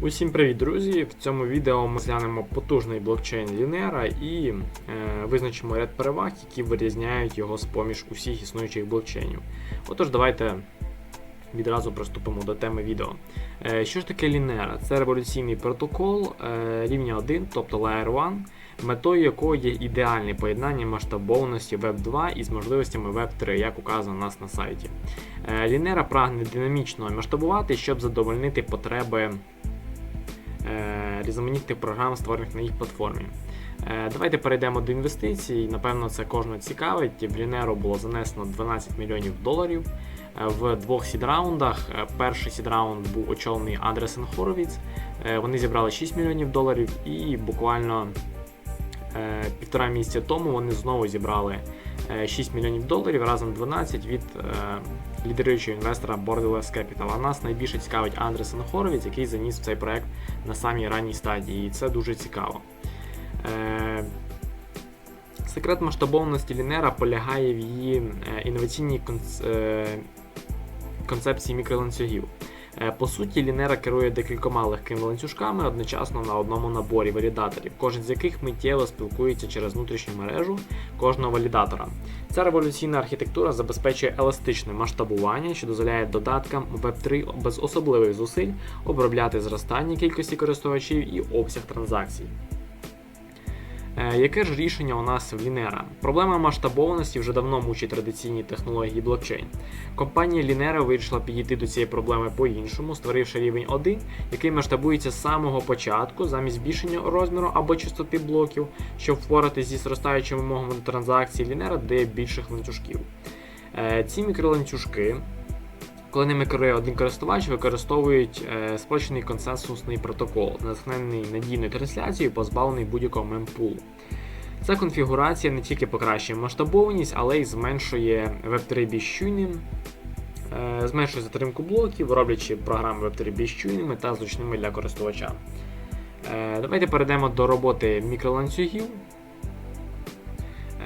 Усім привіт, друзі! В цьому відео ми зглянемо потужний блокчейн Лінера і е, визначимо ряд переваг, які вирізняють його з-поміж усіх існуючих блокчейнів. Отож, давайте відразу приступимо до теми відео. Е, що ж таке Лінера? Це революційний протокол е, рівня 1, тобто Layer 1, метою якого є ідеальне поєднання масштабованості Web 2 із можливостями Web 3, як указано у нас на сайті. Е, Лінера прагне динамічно масштабувати, щоб задовольнити потреби різноманітних програм, створених на їх платформі. Е, Давайте перейдемо до інвестицій. Напевно, це кожного цікавить. В Лінеру було занесено 12 мільйонів доларів е, в двох сідраундах. Е, Перший сідраунд був очолений Андресен Хоровіц. Е, Вони зібрали 6 мільйонів доларів, і буквально е, півтора місяця тому вони знову зібрали е, 6 мільйонів доларів, разом 12 від е, лідируючого інвестора Borderless Capital. А нас найбільше цікавить Андресен Хоровіц, який заніс цей проект на самій ранній стадії, і це дуже цікаво. Е, Секрет масштабованості Лінера полягає в її е, інноваційній конц- е, концепції мікроланцюгів. Е, По суті, Лінера керує декількома легкими ланцюжками одночасно на одному наборі валідаторів, кожен з яких миттєво спілкується через внутрішню мережу кожного валідатора. Ця революційна архітектура забезпечує еластичне масштабування, що дозволяє додаткам Web3 без особливих зусиль обробляти зростання кількості користувачів і обсяг транзакцій. Е, Яке ж рішення у нас в Лінера? Проблема масштабованості вже давно мучить традиційні технології блокчейн. Компанія Лінера вирішила підійти до цієї проблеми по-іншому, створивши рівень 1, який масштабується з самого початку замість збільшення розміру або частоти блоків, щоб впоратись зі зростаючими вимогами транзакцій, Лінера дає більших ланцюжків. Е, Ці мікроланцюжки коли ними керує один користувач, використовують е, спрощений консенсусний протокол, натхнений надійною трансляцією, позбавлений будь-якого мемпулу. Ця конфігурація не тільки покращує масштабованість, але й зменшує Web3 більш чуйним, е, зменшує затримку блоків, роблячи програми Web3 більш чуйними та зручними для користувача. Е, Давайте перейдемо до роботи мікроланцюгів.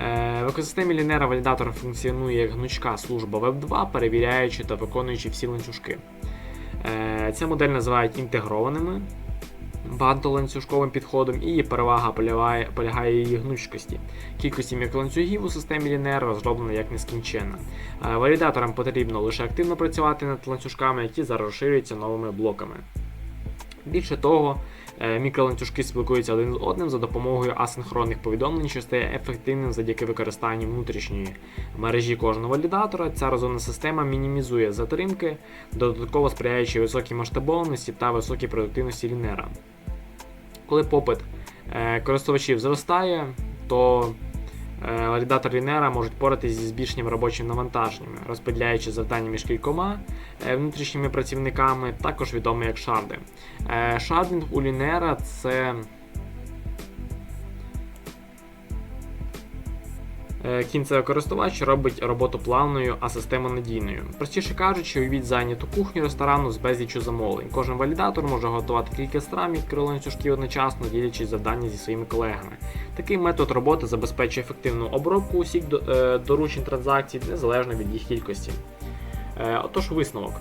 Е, В екосистемі Лінера валідатор функціонує як гнучка служба Web2, перевіряючи та виконуючи всі ланцюжки. Е, Ця модель називають інтегрованими багатоланцюжковим підходом, і її перевага полягає, її гнучкості. Кількості мікроланцюгів у системі Лінера розроблена як нескінченна. Е, Валідаторам потрібно лише активно працювати над ланцюжками, які зараз розширюються новими блоками. Більше того, мікроланцюжки спілкуються один з одним за допомогою асинхронних повідомлень, що стає ефективним завдяки використанню внутрішньої мережі кожного валідатора. Ця розумна система мінімізує затримки, додатково сприяючи високій масштабованості та високій продуктивності лінера. Коли попит е, користувачів зростає, то е, валідатор Лінера можуть поратися зі збільшенням робочим навантаженням, розподіляючи завдання між кількома е, внутрішніми працівниками, також відомий як шарди. Е, Шардинг у Лінера це кінцевий користувач робить роботу плавною, а систему надійною. Простіше кажучи, уявіть зайняту кухню ресторану з безліччю замовлень. Кожен валідатор може готувати кілька страв від ланцюжків одночасно, ділячись завдання зі своїми колегами. Такий метод роботи забезпечує ефективну обробку усіх е, доручень транзакцій незалежно від їх кількості. Е, Отож, висновок.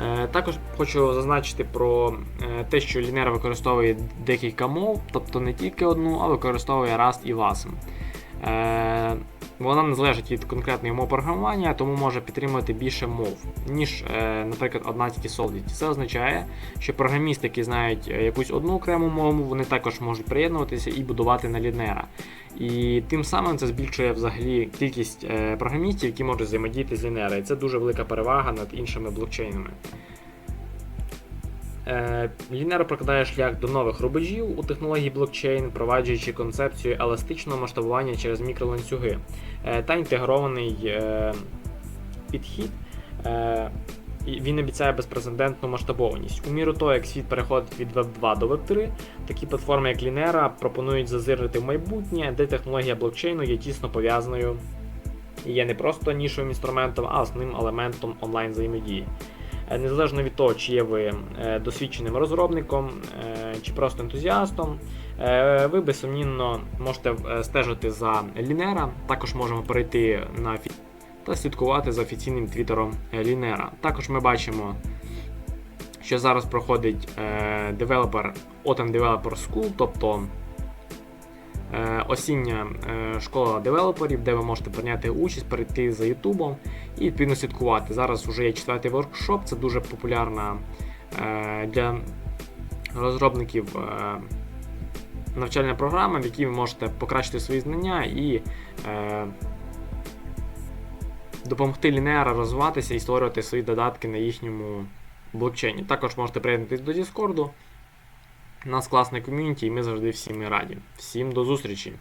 Е, Також хочу зазначити про е, те, що Лінера використовує декілька мов, тобто не тільки одну, а використовує Rust і WASM. Е, Вона не залежить від конкретної мови програмування, тому може підтримувати більше мов, ніж, е, наприклад, одна тільки Solidity. Це означає, що програмісти, які знають е, якусь одну окрему мову, вони також можуть приєднуватися і будувати на Лінера. І тим самим це збільшує взагалі кількість програмістів, які можуть взаємодіяти з Лінера. І це дуже велика перевага над іншими блокчейнами. Е, Лінера прокладає шлях до нових рубежів у технології блокчейн, впроваджуючи концепцію еластичного масштабування через мікроланцюги е, та інтегрований е, підхід. Він обіцяє безпрецедентну масштабованість. У міру того, як світ переходить від Web 2 до Web 3, такі платформи, як Лінера, пропонують зазирнути в майбутнє, де технологія блокчейну є тісно пов'язаною і є не просто нішовим інструментом, а основним елементом онлайн взаємодії. Е, Незалежно від того, чи є ви е, досвідченим розробником е, чи просто ентузіастом, ви безсумнівно можете стежити за Лінера. Також можемо перейти на та слідкувати за офіційним твіттером Лінера. Також ми бачимо, що зараз проходить е, Developer, Developer School, тобто осіння е, школа девелоперів, де ви можете прийняти участь, перейти за Ютубом і відповідно слідкувати. Зараз вже є четвертий воркшоп, це дуже популярна е, для розробників е, навчальна програма, в якій ви можете покращити свої знання і е, допомогти Лінеара розвиватися і створювати свої додатки на їхньому блокчейні. Також можете приєднатися до Discord. Нас класне ком'юніті, і ми завжди всім раді. Всім до зустрічі!